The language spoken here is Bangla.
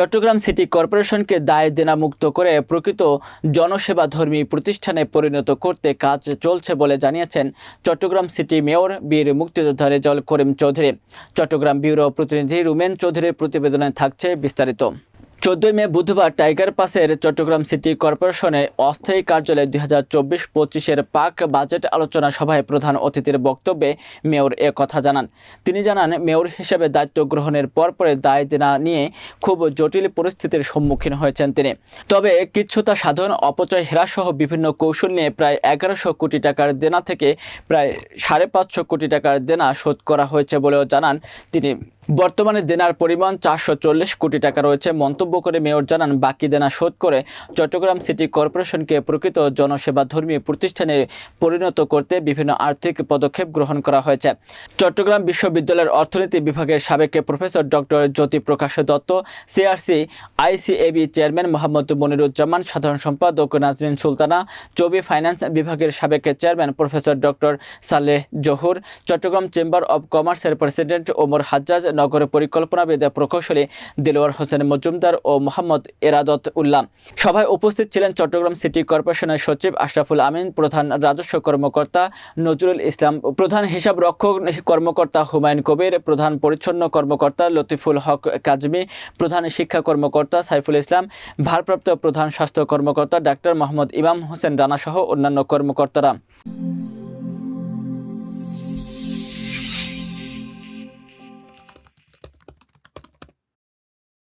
চট্টগ্রাম সিটি কর্পোরেশনকে দায় দেনামুক্ত করে প্রকৃত জনসেবাধর্মী প্রতিষ্ঠানে পরিণত করতে কাজ চলছে বলে জানিয়েছেন চট্টগ্রাম সিটি মেয়র বীর মুক্তিযোদ্ধা রেজল করিম চৌধুরী। চট্টগ্রাম ব্যুরো প্রতিনিধি রুমেন চৌধুরীর প্রতিবেদনে থাকছে বিস্তারিত। চোদ্দই মে বুধবার টাইগার পাসের চট্টগ্রাম সিটি কর্পোরেশনে অস্থায়ী কার্যালয়ে দুই হাজার চব্বিশ পঁচিশের পাক বাজেট আলোচনা সভায় প্রধান অতিথির বক্তব্যে মেয়র এ কথা জানান। তিনি জানান, মেয়র হিসেবে দায়িত্ব গ্রহণের পরপরে দায় দেনা নিয়ে খুব জটিল পরিস্থিতির সম্মুখীন হয়েছেন তিনি। তবে কিচ্ছুতা সাধন, অপচয়, হ্রাসসহ বিভিন্ন কৌশল নিয়ে প্রায় এগারোশো কোটি টাকার দেনা থেকে প্রায় সাড়ে পাঁচশো কোটি টাকার দেনা শোধ করা হয়েছে বলেও জানান তিনি। বর্তমানে দেনার পরিমাণ চারশো চল্লিশ কোটি টাকা রয়েছে। মন্তব্য করে মেয়র জানান, বাকি দেনা শোধ করে চট্টগ্রাম সিটি কর্পোরেশনকে প্রকৃত জনসেবাধর্মী প্রতিষ্ঠানে পরিণত করতে বিভিন্ন আর্থিক পদক্ষেপ গ্রহণ করা হয়েছে। চট্টগ্রাম বিশ্ববিদ্যালয়ের অর্থনীতি বিভাগের সাবেক professor doctor Jyoti Prakash Dutta, CRC ICAB chairman Mohammad Moniruzzaman, সাধারণ সম্পাদক নাজরিন সুলতানা, চবি ফাইন্যান্স বিভাগের সাবেক chairman professor doctor Saleh Zahur, Chittagong chamber of কমার্সের প্রেসিডেন্ট ওমর হাজ্জাজ নগর পরিকল্পনাবিদ প্রকৌশলী দিলওয়ার হোসেন মজুমদার ও মোহাম্মদ এরাদত উল্লাহ। সভায় উপস্থিত ছিলেন চট্টগ্রাম সিটি কর্পোরেশনের সচিব আশরাফুল আমিন, প্রধান রাজস্ব কর্মকর্তা নজরুল ইসলাম, প্রধান হিসাব রক্ষক কর্মকর্তা হুমায়ুন কবির, প্রধান পরিচ্ছন্ন কর্মকর্তা লতিফুল হক কাজমি, প্রধান শিক্ষা কর্মকর্তা সাইফুল ইসলাম, ভারপ্রাপ্ত প্রধান স্বাস্থ্য কর্মকর্তা ডাক্তার মোহাম্মদ ইমাম হোসেন রানা সহ অন্যান্য কর্মকর্তারা।